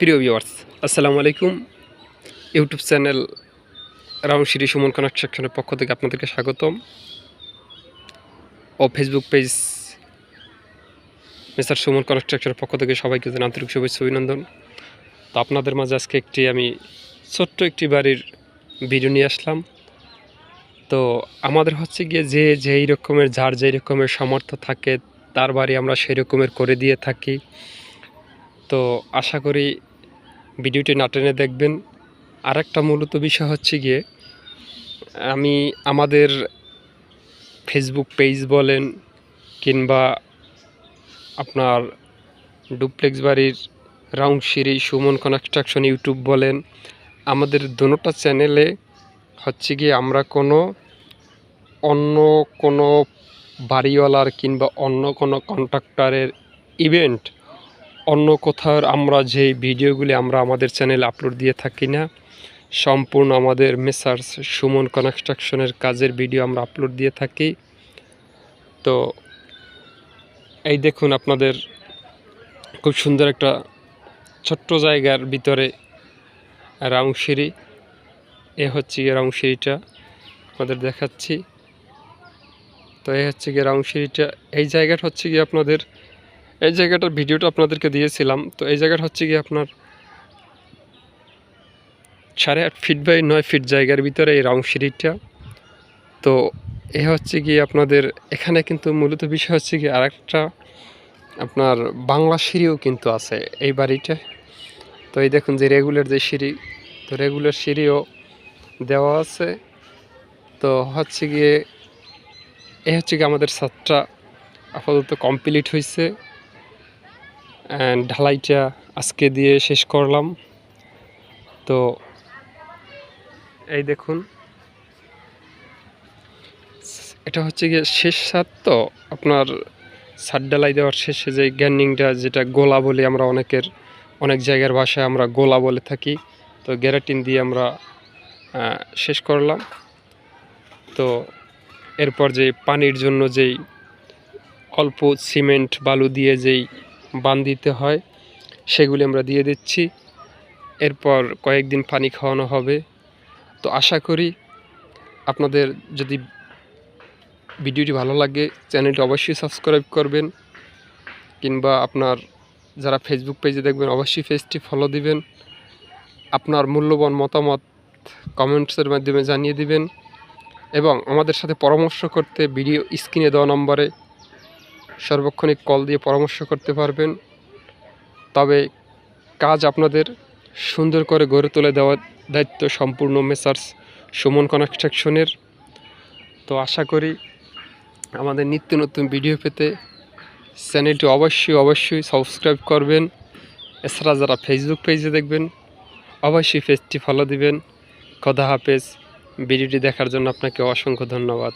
প্রিয় ভিউয়ার্স আসসালামু আলাইকুম। ইউটিউব চ্যানেল রাউন্ড সুমন কনস্ট্রাকশনের পক্ষ থেকে আপনাদেরকে স্বাগতম। ও ফেসবুক পেজ মিস্টার সুমন কনস্ট্রাকশনের পক্ষ থেকে সবাইকে জানাই আন্তরিক শুভেচ্ছা অভিনন্দন। তো আপনাদের মাঝে আজকে একটি আমি ছোট্ট একটি বাড়ির ভিডিও নিয়ে আসলাম। তো আমাদের হচ্ছে গিয়ে যে যেই রকমের, যার যেই রকমের সামর্থ্য থাকে, তার বাড়ি আমরা সেই রকমের করে দিয়ে থাকি। তো আশা করি ভিডিওটি না টেনে দেখবেন। আর একটা মূলত বিষয় হচ্ছে গিয়ে, আমি আমাদের ফেসবুক পেজ বলেন কিংবা আপনার ডুপ্লেক্স বাড়ির রাউন্ড সিঁড়ি, সুমন কনস্ট্রাকশন ইউটিউব বলেন, আমাদের দুটোটা চ্যানেলে হচ্ছে গিয়ে আমরা কোনো অন্য কোনো বাড়িওয়ালার কিংবা অন্য কোনো কন্ট্রাক্টরের ইভেন্ট অন্য কোথাও আমরা যে ভিডিওগুলি আমরা আমাদের চ্যানেলে আপলোড দিয়ে থাকি না, সম্পূর্ণ আমাদের মেসার্স সুমন কনস্ট্রাকশনের কাজের ভিডিও আমরা আপলোড দিয়ে থাকি। তো এই দেখুন আপনাদের খুব সুন্দর একটা ছোট্ট জায়গার ভিতরে রাউংশিরি এ হচ্ছে গিয়ে রাউংশিরিটা আপনাদের দেখাচ্ছি। তো এই হচ্ছে গিয়ে রাউংশিরিটা এই জায়গাটা হচ্ছে গিয়ে আপনাদের এই জায়গাটার ভিডিওটা আপনাদেরকে দিয়েছিলাম। তো এই জায়গাটা হচ্ছে গিয়ে আপনার সাড়ে আট ফিট বাই নয় ফিট জায়গার ভিতরে এই রাউন্ড সিঁড়িটা। তো এ হচ্ছে গিয়ে আপনাদের এখানে কিন্তু মূলত বিষয় হচ্ছে কি আরেকটা আপনার বাংলা সিঁড়িও কিন্তু আছে এই বাড়িটা তো এই দেখুন যে রেগুলার যে সিঁড়ি, তো রেগুলার সিঁড়িও দেওয়া আছে। তো হচ্ছে গিয়ে, এ হচ্ছে গিয়ে আমাদের ছাদটা আপাতত কমপ্লিট হয়েছে ঢালাইটা আজকে দিয়ে শেষ করলাম। তো এই দেখুন। এটা হচ্ছে গিয়ে শেষ সাত তো? আপনার সাত ডালাই দেওয়ার শেষে যে গ্যান্ডিংটা, যেটা গোলা বলি আমরা অনেকের, অনেক জায়গার ভাষায় আমরা গোলা বলে থাকি। তো গ্যারাটিন দিয়ে আমরা শেষ করলাম। তো এরপর যে পানির জন্য যেই অল্প সিমেন্ট, বালু দিয়ে যেই বান দিতে হয়, সেগুলি আমরা দিয়ে দিচ্ছি। এরপর কয়েকদিন পানি খাওয়ানো হবে। তো আশা করি আপনাদের যদি ভিডিওটি ভালো লাগে, চ্যানেলটি অবশ্যই সাবস্ক্রাইব করবেন, কিংবা আপনার যারা ফেসবুক পেজে দেখবেন, অবশ্যই পেজটি ফলো দিবেন। আপনার মূল্যবান মতামত কমেন্টসের মাধ্যমে জানিয়ে দিবেন, এবং আমাদের সাথে পরামর্শ করতে ভিডিও স্ক্রিনে দেওয়া নম্বরে সর্বক্ষণিক কল দিয়ে পরামর্শ করতে পারবেন। তবে কাজ আপনাদের সুন্দর করে গড়ে তুলে দেওয়ার দায়িত্ব সম্পূর্ণ মেসার্স সুমন কনস্ট্রাকশনের। তো আশা করি আমাদের নিত্য নতুন ভিডিও পেতে চ্যানেলটি অবশ্যই অবশ্যই সাবস্ক্রাইব করবেন। এছাড়া যারা ফেসবুক পেজে দেখবেন, অবশ্যই পেজটি ফলো দিবেন। খোদা হাফেজ। ভিডিওটি দেখার জন্য আপনাকে অসংখ্য ধন্যবাদ।